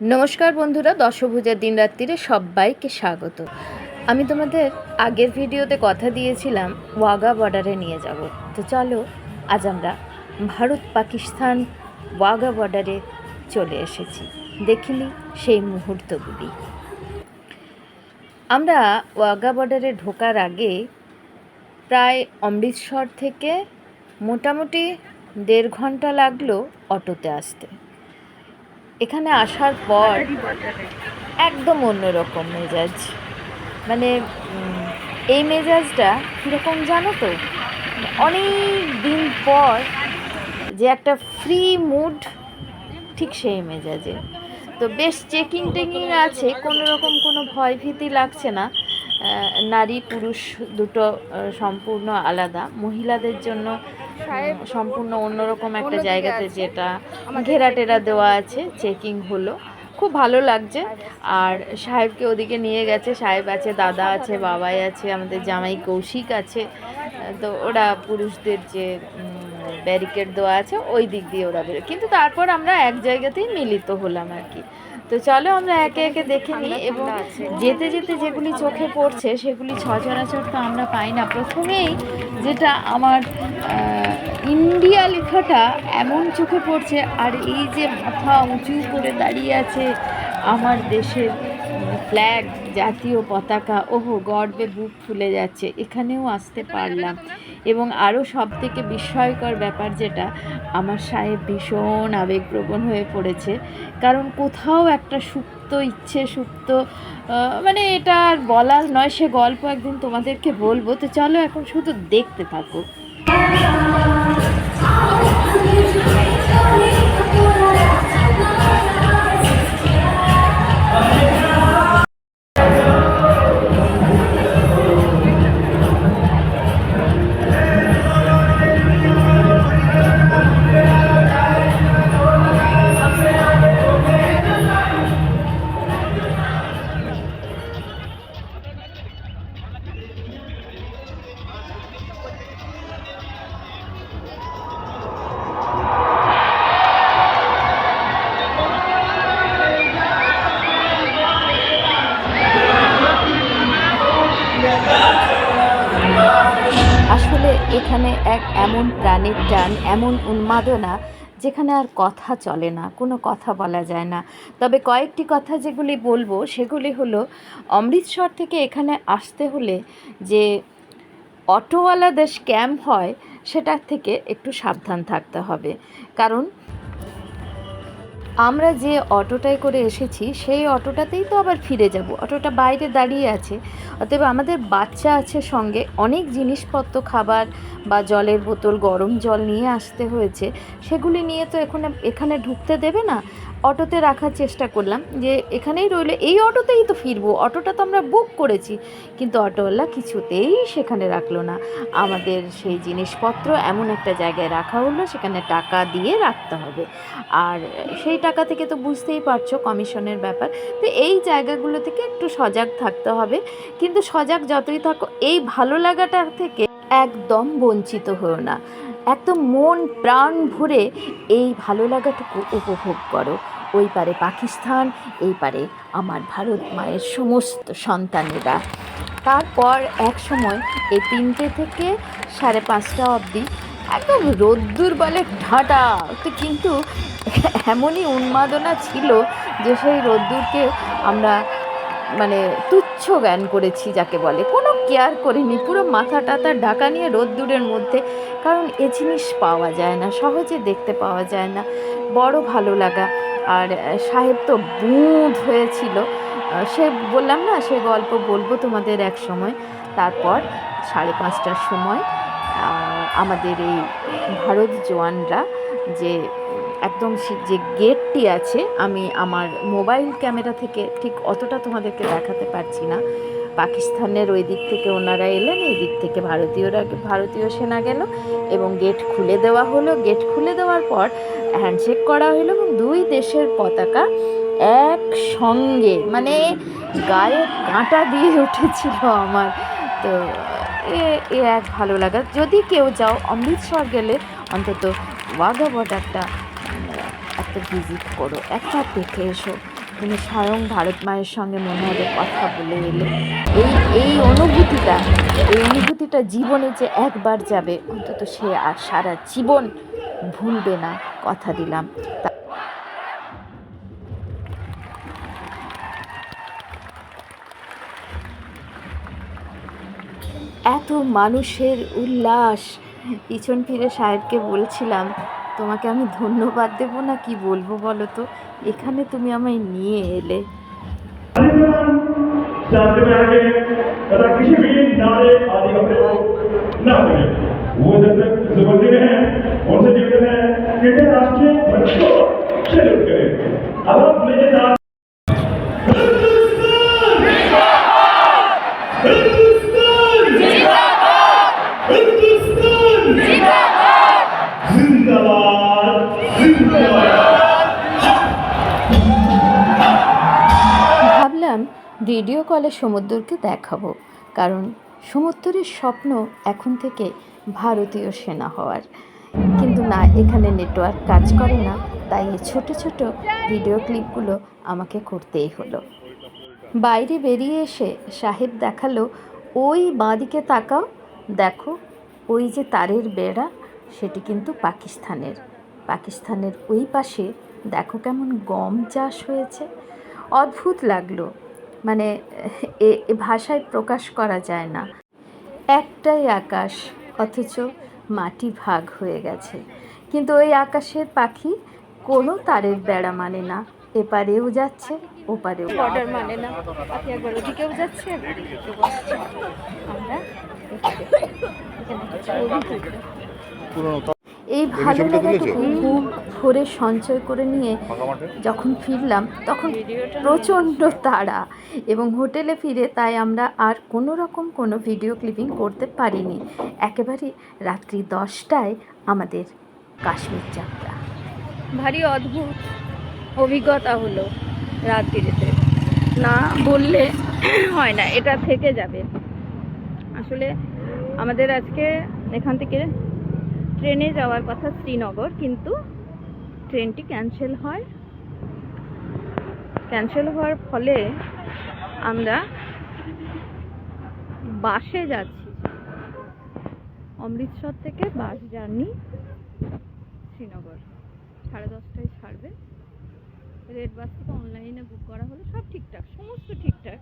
নমস্কার বন্ধুরা, দশভুজার দিন রাত্রিরে সবাইকে স্বাগত। আমি তোমাদের আগের ভিডিওতে কথা দিয়েছিলাম ওয়াগা বর্ডারে নিয়ে যাব। তো চলো, আজ আমরা ভারত পাকিস্তান ওয়াগা বর্ডারে চলে এসেছি। দেখিনি সেই মুহূর্তগুলি। আমরা ওয়াগা বর্ডারে ঢোকার আগে প্রায় অমৃতসর থেকে মোটামুটি দেড় ঘণ্টা লাগল অটোতে আসতে। এখানে আসার পর একদম অন্যরকম মেজাজ। মানে এই মেজাজটা কীরকম জানো তো? অনেক দিন পর যে একটা ফ্রি মুড ঠিক সেই মেজাজে। তো বেশ চেকিং টেকিং আছে কোনো রকম কোনো ভয় ভীতি লাগছে না। নারী পুরুষ দুটো সম্পূর্ণ আলাদা। মহিলাদের জন্য সম্পূর্ণ অন্যরকম একটা জায়গাতে যেটা ঘেরা টেরা দেওয়া আছে চেকিং হলো। খুব ভালো লাগছে। আর সাহেবকে ওদিকে নিয়ে গেছে। সাহেব আছে দাদা আছে বাবাই আছে আমাদের জামাই কৌশিক আছে। তো ওরা পুরুষদের যে ব্যারিকেড দেওয়া আছে ওই দিক দিয়ে ওরা বেরো কিন্তু তারপর আমরা এক জায়গাতেই মিলিত হলাম আর কি। তো চলো আমরা একে একে দেখে নিই এবং যেতে যেতে যেগুলি চোখে পড়ছে সেগুলি সচরাচর তো আমরা পাই না। প্রথমেই যেটা আমার ইন্ডিয়া লেখাটা এমন চোখে পড়ছে, আর এই যে মাথা উঁচু করে দাঁড়িয়ে আছে আমার দেশের ফ্ল্যাগ জাতীয় পতাকা, ওহো, গর্বে বুক ফুলে যাচ্ছে, এখানেও আসতে পারলাম। এবং আরও সব থেকে বিস্ময়কর ব্যাপার যেটা, আমার সাহেব ভীষণ আবেগপ্রবণ হয়ে পড়েছে, কারণ কোথাও একটা সুপ্ত, ইচ্ছে সুপ্ত মানে এটা আর বলার নয়, সে গল্প একদিন তোমাদেরকে বলব। তো চলো এখন শুধু দেখতে থাকো। এখানে এক এমন প্রাণের টান, এমন উন্মাদনা যেখানে আর কথা চলে না, কোনো কথা বলা যায় না। তবে কয়েকটি কথা যেগুলি বলব, সেগুলি হলো, অমৃতসর থেকে এখানে আসতে হলে যে অটোওয়ালাদের স্ক্যাম হয়, সেটার থেকে একটু সাবধান থাকতে হবে। কারণ আমরা যে অটোটায় করে এসেছি, সেই অটোটাতেই তো আবার ফিরে যাব। অটোটা বাইরে দাঁড়িয়ে আছে। অতএব আমাদের বাচ্চা আছে সঙ্গে অনেক জিনিসপত্র, খাবার বা জলের বোতল, গরম জল নিয়ে আসতে হয়েছে। সেগুলি নিয়ে তো এখানে এখানে ঢুকতে দেবে না। অটোতে রাখার চেষ্টা করলাম যে এখানেই রইলে এই অটোতেই তো ফিরবো, অটোটা তো আমরা বুক করেছি। কিন্তু অটোওয়ালা কিছুতেই সেখানে রাখল না। আমাদের সেই জিনিসপত্র এমন একটা জায়গায় রাখা হলো, সেখানে টাকা দিয়ে রাখতে হবে। আর সেই টাকা থেকে তো বুঝতেই পারছ কমিশনের ব্যাপার। তো এই জায়গাগুলো থেকে একটু সজাগ থাকতে হবে। কিন্তু সজাগ যতই থাকো, এই ভালো লাগাটার থেকে একদম বঞ্চিত হও না। একদম মন প্রাণ ভরে এই ভালো লাগাটুকু উপভোগ করো। ওই পারে পাকিস্তান, এই পারে আমার ভারত মায়ের সমস্ত সন্তানেরা। তারপর এক সময় এই তিনটে থেকে সাড়ে পাঁচটা অবধি একদম রোদ্দুর বলে ঢাটা। তো কিন্তু এমনই উন্মাদনা ছিল যে সেই রোদ্দুরকে আমরা মানে তুচ্ছ জ্ঞান করেছি যাকে বলে। কোনো কেয়ার করিনি, পুরো মাথা টাথা ঢাকা নিয়ে রোদ্দুরের মধ্যে। কারণ এ জিনিস পাওয়া যায় না, সহজে দেখতে পাওয়া যায় না। বড় ভালো লাগা। আর সাহেব তো বুঁদ হয়েছিল। সে বললাম না, সে গল্প বলব তোমাদের এক সময়। তারপর সাড়ে পাঁচটার সময় আমাদের এই ভারত জওয়ানরা যে একদম যে গেটটি আছে, আমি আমার মোবাইল ক্যামেরা থেকে ঠিক অতটা তোমাদেরকে দেখাতে পারছি না। পাকিস্তানের ওই দিক থেকে ওনারা এলেন, এই দিক থেকে ভারতীয়রা ভারতীয় সেনা গেল এবং গেট খুলে দেওয়া হলো। গেট খুলে দেওয়ার পর হ্যান্ডশেক করা হলো এবং দুই দেশের পতাকা একসঙ্গে মানে গায়ে কাঁটা দিয়ে উঠেছিল আমার। তো এ এ এক ভালো লাগা। যদি কেউ যাও, অমৃতসর গেলে অন্তত ওয়াঘা বর্ডারটা একটা ভিজিট করো। একবার দেখে এসো। তুমি স্বয়ং ভারত মায়ের সঙ্গে মনে হবে কথা বলে এলে। এই এই অনুভূতিটা এই অনুভূতিটা জীবনে যে একবার যাবে, অন্তত সে আর সারা জীবন ভুলবে না, কথা দিলাম। এত মানুষের উল্লাস। পিছন ফিরে সাহেবকে বলছিলাম তোমাকে আমি ধন্যবাদ দেবো না কি বলবো বলো তো এখানে তুমি আমায় নিয়ে এলে शांति में কলে সমুদ্রকে দেখাবো, কারণ সমুদ্রের স্বপ্ন এখন থেকে ভারতীয় সেনা হওয়ার। কিন্তু না, এখানে নেটওয়ার্ক কাজ করে না, তাই এই ছোট ছোট ভিডিও ক্লিপগুলো আমাকে করতেই হলো। বাইরে বেরিয়ে এসে সাহেব দেখাল, ওই বাঁদিকে তাকাও, দেখো, ওই যে তারের বেড়া, সেটি কিন্তু পাকিস্তানের। পাকিস্তানের ওই পাশে দেখো কেমন গম চাষ হয়েছে। অদ্ভুত লাগল মানে এ ভাষায় প্রকাশ করা যায় না। একটাই আকাশ অথচ মাটি ভাগ হয়ে গেছে। কিন্তু ওই আকাশের পাখি কোনো তারের বেড়া মানে না। এপারেও যাচ্ছে ওপারেও বর্ডার মানে না। একবার ওদিকেও যাচ্ছে। আমরা। এই ভালো লাগাটুকু খুব ভোরে সঞ্চয় করে নিয়ে যখন ফিরলাম তখন প্রচণ্ড তাড়া এবং হোটেলে ফিরে তাই আমরা আর কোনো রকম কোনো ভিডিও ক্লিপিং করতে পারিনি। একেবারে রাত্রি দশটায় আমাদের কাশ্মীর যাত্রা। ভারী অদ্ভুত অভিজ্ঞতা হলো রাত্রিতে না বললে হয় না এটা থেকে যাবে। আসলে আমাদের আজকে এখান থেকে ট্রেনে যাওয়ার কথা শ্রীনগর, কিন্তু ট্রেনটি ক্যান্সেল হয়। ক্যান্সেল হওয়ার ফলে আমরা বাসে যাচ্ছি। অমৃতসর থেকে বাস জার্নি শ্রীনগর। সাড়ে দশটায় ছাড়বে। রেড বাস থেকে অনলাইনে বুক করা হলো, সব ঠিকঠাক, সমস্ত ঠিকঠাক।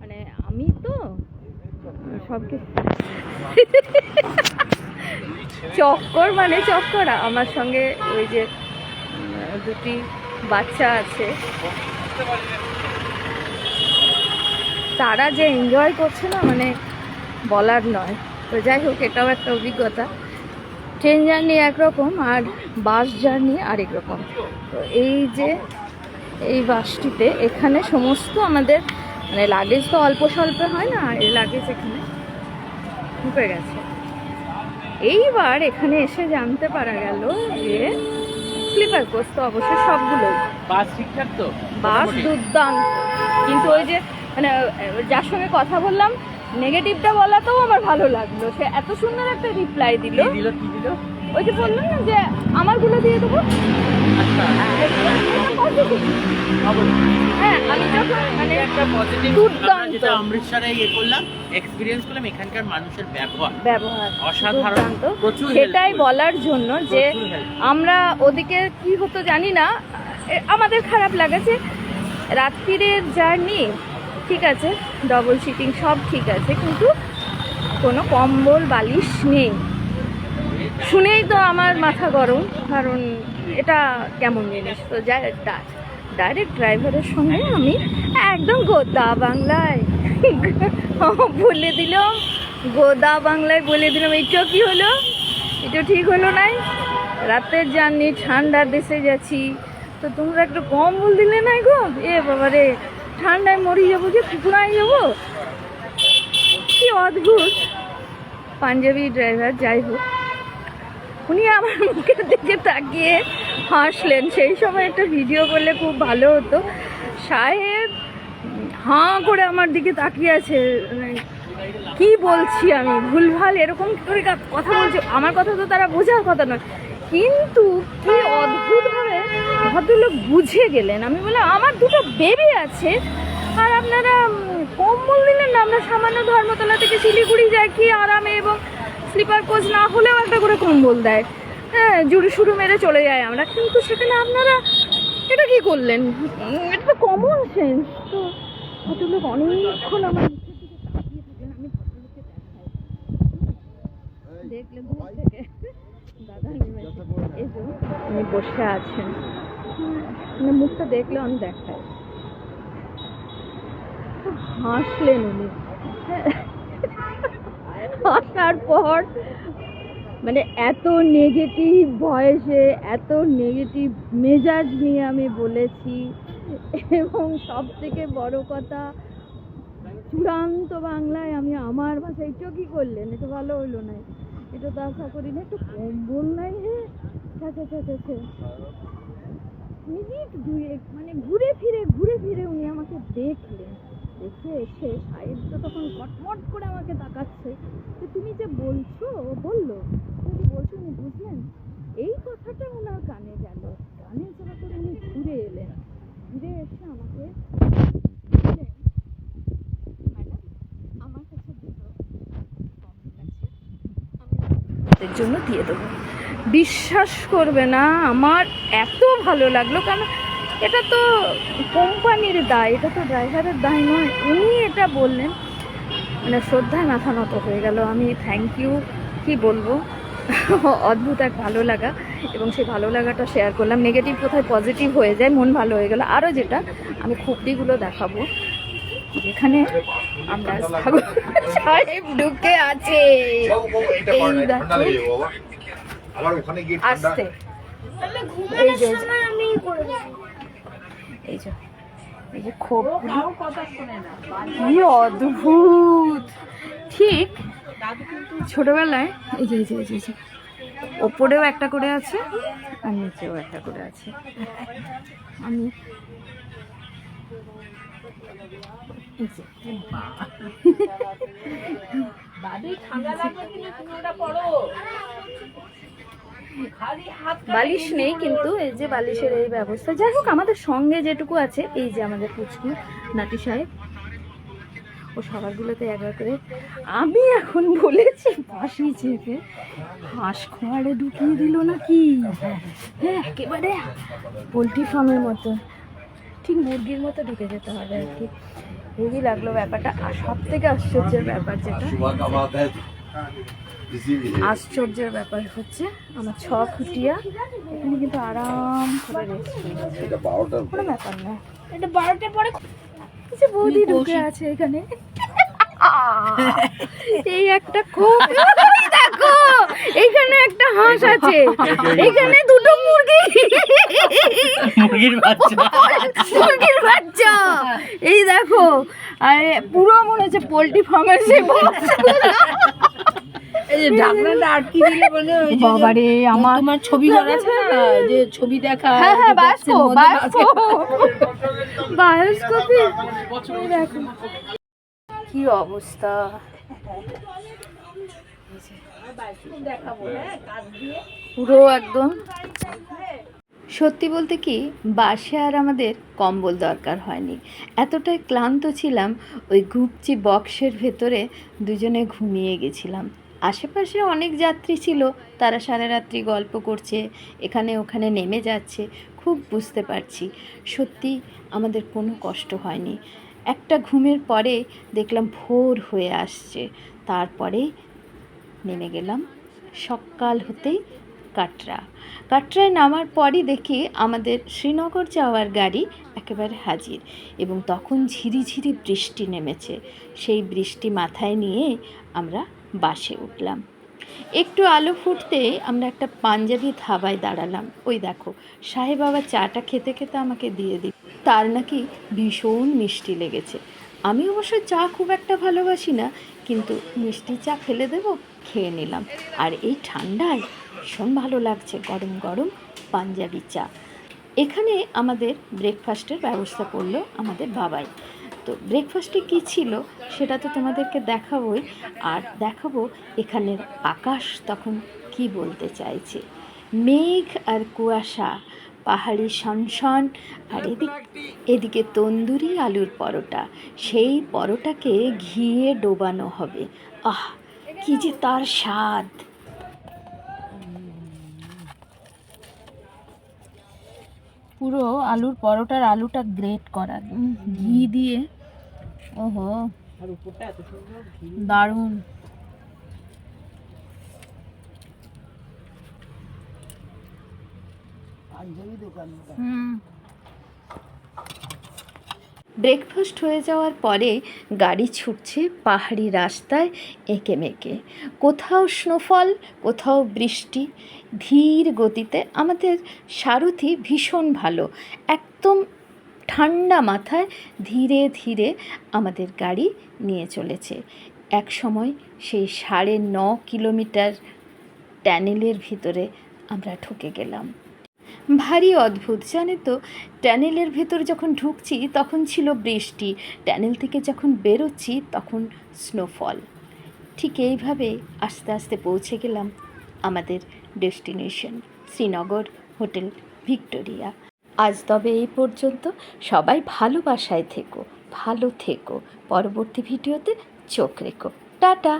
মানে আমি তো সব কিছু চক্কর মানে চক্করা? আমার সঙ্গে ওই যে দুটি বাচ্চা আছে। তারা যে এনজয় করছে না মানে বলার নয়। তো যাই হোক, এটাও একটা অভিজ্ঞতা। ট্রেন জার্নি একরকম আর বাস জার্নি আরেক রকম। তো এই যে, এই বাসটিতে এখানে সমস্ত আমাদের মানে লাগেজ তো অল্প স্বল্প হয় না এই লাগেজ এখানে ঢুকে গেছে। এইবার এখানে এসে জানতে পারা গেল যে স্লিপার কোচ তো অবশ্যই সবগুলোই বাস ঠিকঠাক তো? বাস দুর্দান্ত। কিন্তু ওই যে মানে যার সঙ্গে কথা বললাম নেগেটিভটা বলাতেও আমার ভালো লাগল। সে এত সুন্দর একটা রিপ্লাই দিল। দিল কি দিল? ওই যে বললাম না যে আমারগুলো দিয়ে দেবো? আচ্ছা। হ্যাঁ আমি যখন মানে একটা পজিটিভ দুর্দান্ত। অমৃতসরে ইয়ে করলাম এক্সপিরিয়েন্স করলাম এখানকার মানুষের ব্যবহার ব্যবহার অসাধারণ। প্রচুর সেটাই বলার জন্য যে আমরা ওদিকে কি হতো জানি না আমাদের খারাপ লাগেছে রাত্রিরের জার্নি ঠিক আছে ডবল সিটিং সব ঠিক আছে কিন্তু কোনো কম্বল বালিশ নেই শুনেই তো আমার মাথা গরম কারণ এটা কেমন জিনিস? তো যাই ডাইরেক্ট ড্রাইভারের সঙ্গে আমি একদম গোদা বাংলায়। বলে দিলাম গোদা বাংলায় বলে দিলাম এটা কি হলো? এটা ঠিক হলো নাই? রাতের জার্নি ঠান্ডার দেশে যাচ্ছি। তো তোমরা একটু কম বল দিলে নাই গো? এ বাবা রে, ঠান্ডায় মরি যাব যে কুকুরাই যাব? কি অদ্ভুত। পাঞ্জাবি ড্রাইভার যাই হোক। উনি আমার মুখের দিকে তাকিয়ে হাসলেন। সেই সময় একটা ভিডিও করলে খুব ভালো হতো। সাহেব হাঁ করে আমার দিকে তাকিয়ে আছে। মানে কি বলছি আমি? ভুলভাল এরকম করে কথা বলছি। আমার কথা তো তারা বোঝার কথা নয়। কিন্তু কি অদ্ভুতভাবে ভদ্রলোক বুঝে গেলেন। আমি বললাম আমার দুটো বেবি আছে। আর আপনারা উম, কম্বল দিলেন না? আমরা সামান্য ধর্মতলা থেকে শিলিগুড়ি যাই কি আরামে এবং স্লিপার কোচ না হলেও একটা করে কম্বল দেয়। হ্যাঁ জুড়ি শুরু মেরে চলে যায় আমরা। কিন্তু সেখানে আপনারা এটা কি করলেন? এটা তো কমন সেন্স তো ভদ্রলোক অনেকক্ষণ আমার দাদা নেমেছে এই বসে আছেন। মানে মুখটা দেখলে দেখাই খুব হাসলেন উনি। হাসার পর মানে এত নেগেটিভ ভয়েসে এত নেগেটিভ মেজাজ নিয়ে আমি বলেছি। এবং সব থেকে বড় কথা, চূড়ান্ত বাংলায় আমি আমার ভাষায়, এটা কি করলেন? এটা ভালো হইল না। এটা তো আশা করি না, একটু কম্বল নাই হে আচ্ছা আচ্ছা আচ্ছা মিনিট দুয়েক মানে ঘুরে ফিরে ঘুরে ফিরে উনি আমাকে দেখলেন। দেখে এসে সাহেব তো তখন কটমট করে আমাকে তাকাচ্ছে। যে তুমি যে বলছো বলল। তুমি যে বলছো উনি বুঝলেন? এই কথাটা ওনার কানে গেল। কানে যাওয়ার পরে উনি ঘুরে এলেন। ঘুরে এসে আমাকে জন্য দিয়ে দেবো। বিশ্বাস করবে না, আমার এত ভালো লাগল। কারণ এটা তো কোম্পানির দায় এটা তো ড্রাইভারের দায় নয়। উনি এটা বললেন। মানে শ্রদ্ধায় মাথা নত হয়ে গেল। আমি থ্যাংক ইউ কি বলব? অদ্ভুত এক ভালো লাগা। এবং সেই ভালো লাগাটা শেয়ার করলাম। নেগেটিভ কোথায় পজিটিভ হয়ে যায় মন ভালো হয়ে গেল। আরও যেটা আমি খুপড়িগুলো দেখাবো। যেখানে আমরা সাহেব ঢুকে আছে। আসতে। এই যে এই যে এই যে খুব কি অদ্ভুত। ঠিক ছোটবেলায় এই যে এই যে এই যে, ওপরেও একটা করে আছে আর নিচেও একটা করে আছে। আমি এই যে, বালিশ নেই কিন্তু এই যে বালিশের এই ব্যবস্থা। যাই হোক, আমাদের সঙ্গে যেটুকু আছে, এই যে আমাদের পুচকু নাটি সাহেব। ও সবারগুলোতে একবার করে। আমি এখন বলেছি বাসি চেপে হাঁস খোয়ারে ঢুকিয়ে দিল নাকি? হ্যাঁ একেবারে পোলট্রি ফার্মের মতো। ঠিক মুরগির মতো ঢুকে যেতে হবে আর কি। হেভি লাগল ব্যাপারটা। আর সব থেকে আশ্চর্যের ব্যাপার যেটা আশ্চর্যের ব্যাপার হচ্ছে আমার ছ খুটিয়া এখানে কিন্তু আরাম করে কোনো ব্যাপার না। এটা বারোটার পরে কিছু বৌদি ঢুকে আছে এখানে। এই একটা খুব দেখো এখানে একটা হাঁস আছে। এখানে দুটো মুরগি। মুরগির বাচ্চা। মুরগির বাচ্চা। এই দেখো আরে পুরো মনে হচ্ছে পোলট্রি ফার্মের সেই এই যে ঢাকনাটা আটকে দিলে মানে ওই যে- বাবারে আমার তোমার ছবি করা আছে না? যে ছবি দেখা হ্যাঁ হ্যাঁ যে box এর বায়োস্কোপ বায়োস্কোপ বায়োস্কোপে কি অবস্থা? পুরো একদম। সত্যি বলতে কি বাসে আর আমাদের কম্বল দরকার হয়নি। এতটাই ক্লান্ত ছিলাম ওই গুপচি বক্সের ভেতরে দুজনে ঘুমিয়ে গেছিলাম। আশেপাশে অনেক যাত্রী ছিল, তারা সারা রাত্রি গল্প করছে, এখানে ওখানে নেমে যাচ্ছে, খুব বুঝতে পারছি। সত্যি আমাদের কোনো কষ্ট হয়নি। একটা ঘুমের পরে দেখলাম ভোর হয়ে আসছে। তারপরে নেমে গেলাম। সকাল হতেই কাটরা। কাটরায় নামার পরই দেখি আমাদের শ্রীনগর যাওয়ার গাড়ি একেবারে হাজির এবং তখন ঝিরিঝিরি বৃষ্টি নেমেছে। সেই বৃষ্টি মাথায় নিয়ে আমরা বাসে উঠলাম। একটু আলো ফুটতে আমরা একটা পাঞ্জাবি ধাবায় দাঁড়ালাম। ওই দেখো, সাহেব বাবা চাটা খেতে খেতে আমাকে দিয়ে দিই তার নাকি ভীষণ মিষ্টি লেগেছে। আমি অবশ্য চা খুব একটা ভালোবাসি না, কিন্তু মিষ্টি চা ফেলে দেব, খেয়ে নিলাম। আর এই ঠান্ডায় ভীষণ ভালো লাগছে গরম গরম পাঞ্জাবি চা। এখানে আমাদের ব্রেকফাস্টের ব্যবস্থা করল আমাদের বাবাই। তো ব্রেকফাস্টে কী ছিল সেটা তো তোমাদেরকে দেখাবোই। আর দেখাবো এখানের আকাশ তখন কি বলতে চাইছে। মেঘ আর কুয়াশা, পাহাড়ি সনসন, আর এদিক এদিকে তন্দুরি আলুর পরোটা, সেই পরোটাকে ঘিয়ে ডোবানো হবে। আহ, কি যে তার স্বাদ! পুরো আলুর পরোটার আলুটা গ্রেট করা। ঘি দিয়ে। ওহো। দারুণ। হুম। ব্রেকফাস্ট হয়ে যাওয়ার পরে গাড়ি ছুটছে পাহাড়ি রাস্তায় এঁকে মেঁকে। কোথাও স্নোফল, কোথাও বৃষ্টি, ধীর গতিতে আমাদের সারথি ভীষণ ভালো, একদম ঠান্ডা মাথায় ধীরে ধীরে আমাদের গাড়ি নিয়ে চলেছে। এক সময় সেই সাড়ে ন কিলোমিটার ট্যানেলের ভিতরে আমরা ঢুকে গেলাম। ভারী অদ্ভুত, জানে তো? ট্যানেলের ভেতর যখন ঢুকছি, তখন ছিল বৃষ্টি। ট্যানেল থেকে যখন বেরোচ্ছি, তখন স্নোফল ঠিক এইভাবে আস্তে আস্তে পৌঁছে গেলাম আমাদের ডেস্টিনেশন, শ্রীনগর হোটেল ভিক্টোরিয়া। আজ তবে এই পর্যন্ত। সবাই ভালোবাসায় থেকো, ভালো থেকো। পরবর্তী ভিডিওতে চোখ রেখো। টাটা!